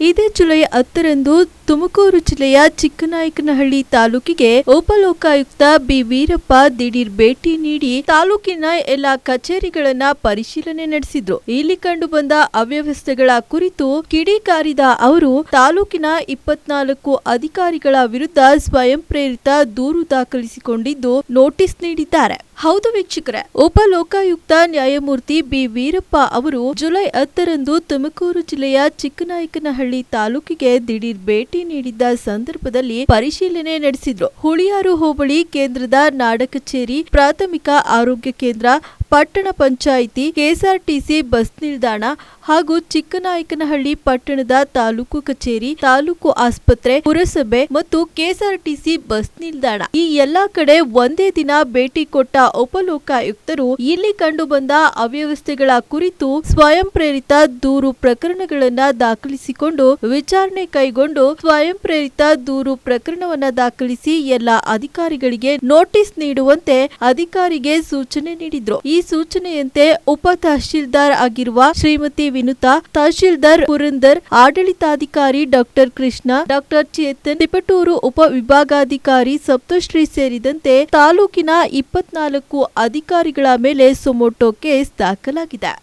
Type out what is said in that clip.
ಇದೇ ಜುಲೈ ಹತ್ತರಂದು ತುಮಕೂರು ಜಿಲ್ಲೆಯ ಚಿಕ್ಕನಾಯಕನಹಳ್ಳಿ ತಾಲೂಕಿಗೆ ಉಪಲೋಕಾಯುಕ್ತ ಬಿ ವೀರಪ್ಪ ದಿಢೀರ್ ಭೇಟಿ ನೀಡಿ ತಾಲೂಕಿನ ಎಲ್ಲಾ ಕಚೇರಿಗಳನ್ನ ಪರಿಶೀಲನೆ ನಡೆಸಿದ್ರು. ಇಲ್ಲಿ ಕಂಡು ಬಂದ ಅವ್ಯವಸ್ಥೆಗಳ ಕುರಿತು ಕಿಡಿಕಾರಿದ ಅವರು, ತಾಲೂಕಿನ ಇಪ್ಪತ್ನಾಲ್ಕು ಅಧಿಕಾರಿಗಳ ವಿರುದ್ಧ ಸ್ವಯಂ ಪ್ರೇರಿತ ದೂರು ದಾಖಲಿಸಿಕೊಂಡಿದ್ದು ನೋಟಿಸ್ ನೀಡಿದ್ದಾರೆ. ಹೌದು ವೀಕ್ಷಕರೇ, ಉಪಲೋಕಾಯುಕ್ತ ನ್ಯಾಯಮೂರ್ತಿ ಬಿ. ವೀರಪ್ಪ ಅವರು ಜುಲೈ ಹತ್ತರಂದು ತುಮಕೂರು ಜಿಲ್ಲೆಯ ಚಿಕ್ಕನಾಯಕನಹಳ್ಳಿ ತಾಲೂಕಿಗೆ ದಿಢೀರ್ ಭೇಟಿ ನೀಡಿದ್ದ ಸಂದರ್ಭದಲ್ಲಿ ಪರಿಶೀಲನೆ ನಡೆಸಿದ್ರು. ಹುಳಿಯಾರು ಹೋಬಳಿ ಕೇಂದ್ರದ ನಾಡ ಕಚೇರಿ ಪ್ರಾಥಮಿಕ ಆರೋಗ್ಯ ಕೇಂದ್ರ ಪಟ್ಟಣ ಪಂಚಾಯಿತಿ ಕೆಎಸ್ಆರ್ಟಿಸಿ ಬಸ್ ನಿಲ್ದಾಣ ಹಾಗೂ ಚಿಕ್ಕನಾಯಕನಹಳ್ಳಿ ಪಟ್ಟಣದ ತಾಲೂಕು ಕಚೇರಿ, ತಾಲೂಕು ಆಸ್ಪತ್ರೆ, ಪುರಸಭೆ ಮತ್ತು ಕೆಎಸ್ಆರ್ಟಿಸಿ ಬಸ್ ನಿಲ್ದಾಣ. ಈ ಎಲ್ಲಾ ಕಡೆ ಒಂದೇ ದಿನ ಭೇಟಿ ಕೊಟ್ಟ ಉಪಲೋಕಾಯುಕ್ತರು ಇಲ್ಲಿ ಕಂಡು ಬಂದ ಅವ್ಯವಸ್ಥೆಗಳ ಕುರಿತು ಸ್ವಯಂ ಪ್ರೇರಿತ ದೂರು ಪ್ರಕರಣಗಳನ್ನ ದಾಖಲಿಸಿಕೊಂಡು ವಿಚಾರಣೆ ಕೈಗೊಂಡು ಸ್ವಯಂ ಪ್ರೇರಿತ ದೂರು ಪ್ರಕರಣವನ್ನ ದಾಖಲಿಸಿ ಎಲ್ಲ ಅಧಿಕಾರಿಗಳಿಗೆ ನೋಟಿಸ್ ನೀಡುವಂತೆ ಅಧಿಕಾರಿಗೆ ಸೂಚನೆ ನೀಡಿದ್ರು. ಈ ಸೂಚನೆಯಂತೆ ಉಪ ತಹಶೀಲ್ದಾರ್ ಆಗಿರುವ ಶ್ರೀಮತಿ ವಿನುತಾ, ತಹಶೀಲ್ದಾರ್ ಪುರಂದರ್, ಆಡಳಿತಾಧಿಕಾರಿ ಡಾಕ್ಟರ್ ಕೃಷ್ಣ, ಡಾಕ್ಟರ್ ಚೇತನ್, ತಿಪಟೂರು ಉಪ ವಿಭಾಗಾಧಿಕಾರಿ ಸಪ್ತಶ್ರೀ ಸೇರಿದಂತೆ ತಾಲೂಕಿನ ಇಪ್ಪತ್ನಾಲ್ಕು ಅಧಿಕಾರಿಗಳ ಮೇಲೆ ಸುಮೋಟೋ ಕೇಸ್ ದಾಖಲಾಗಿದೆ.